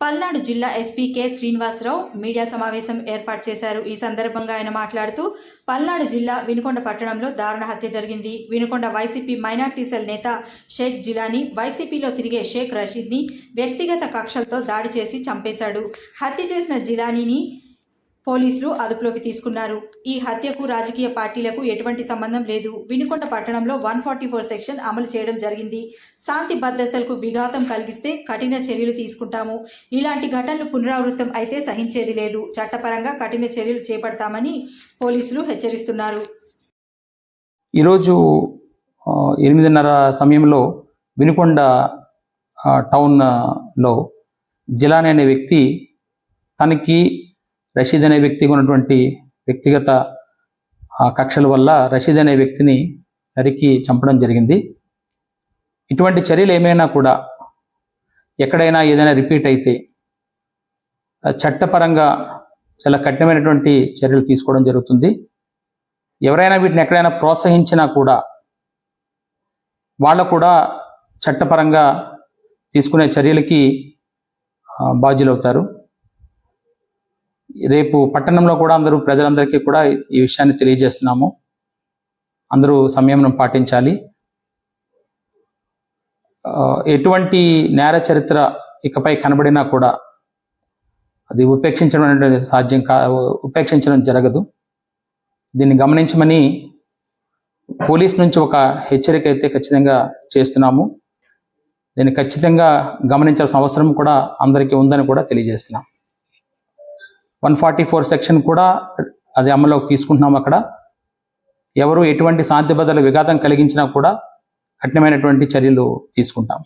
పల్నాడు జిల్లా SP K Srinivasarao media సమావేశం ఏర్పాటు చేశారు. ఈ సందర్భంగా ఆయన మాట్లాడుతూ పల్నాడు జిల్లా వినుకొండ పట్టణంలో దారుణ హత్య జరిగింది. వినుకొండ వైసీపీ మైనార్టీ సెల్ నేత షేక్ జిలానీ వైసీపీలో తిరిగే షేక్ రషీద్ని వ్యక్తిగత కక్షలతో దాడి చేసి చంపేశాడు. హత్య చేసిన జిలానీని పోలీసులు అదుపులోకి తీసుకున్నారు. ఈ హత్యకు రాజకీయ పార్టీలకు ఎటువంటి సంబంధం లేదు. వినుకొండ పట్టణంలో వన్ ఫార్టీ ఫోర్ సెక్షన్ అమలు చేయడం జరిగింది. శాంతి భద్రతలకు విఘాతం కలిగిస్తే కఠిన చర్యలు తీసుకుంటాము. ఇలాంటి ఘటనలు పునరావృతం అయితే సహించేది లేదు. చట్టపరంగా కఠిన చర్యలు చేపడతామని పోలీసులు హెచ్చరిస్తున్నారు. ఈరోజు ఎనిమిదిన్నర సమయంలో వినుకొండ టౌన్లో టౌన్ జిలాని అనే వ్యక్తి తనకి రషీద్ అనే వ్యక్తికి ఉన్నటువంటి వ్యక్తిగత కక్షల వల్ల రషీద్ అనే వ్యక్తిని నరికి చంపడం జరిగింది. ఇటువంటి చర్యలు ఏమైనా కూడా ఎక్కడైనా ఏదైనా రిపీట్ అయితే చట్టపరంగా చాలా కఠినమైనటువంటి చర్యలు తీసుకోవడం జరుగుతుంది. ఎవరైనా వీటిని ఎక్కడైనా ప్రోత్సహించినా కూడా వాళ్ళు కూడా చట్టపరంగా తీసుకునే చర్యలకి బాధ్యులవుతారు. రేపు పట్టణంలో కూడా అందరూ ప్రజలందరికీ కూడా ఈ విషయాన్ని తెలియజేస్తున్నాము. అందరూ సంయమనం పాటించాలి. ఎటువంటి నేర చరిత్ర ఇకపై కనబడినా కూడా అది ఉపేక్షించడం అనేది సాధ్యం కా ఉపేక్షించడం జరగదు. దీన్ని గమనించమని పోలీస్ నుంచి ఒక హెచ్చరిక అయితే ఖచ్చితంగా చేస్తున్నాము. దీన్ని ఖచ్చితంగా గమనించాల్సిన అవసరం కూడా అందరికీ ఉందని కూడా తెలియజేస్తున్నాం. వన్ ఫార్టీ ఫోర్ సెక్షన్ కూడా అది అమల్లోకి తీసుకుంటున్నాం అక్కడ. ఎవరు ఎటువంటి శాంతి భద్రతల విఘాతం కలిగించినా కూడా కఠినమైనటువంటి చర్యలు తీసుకుంటాం.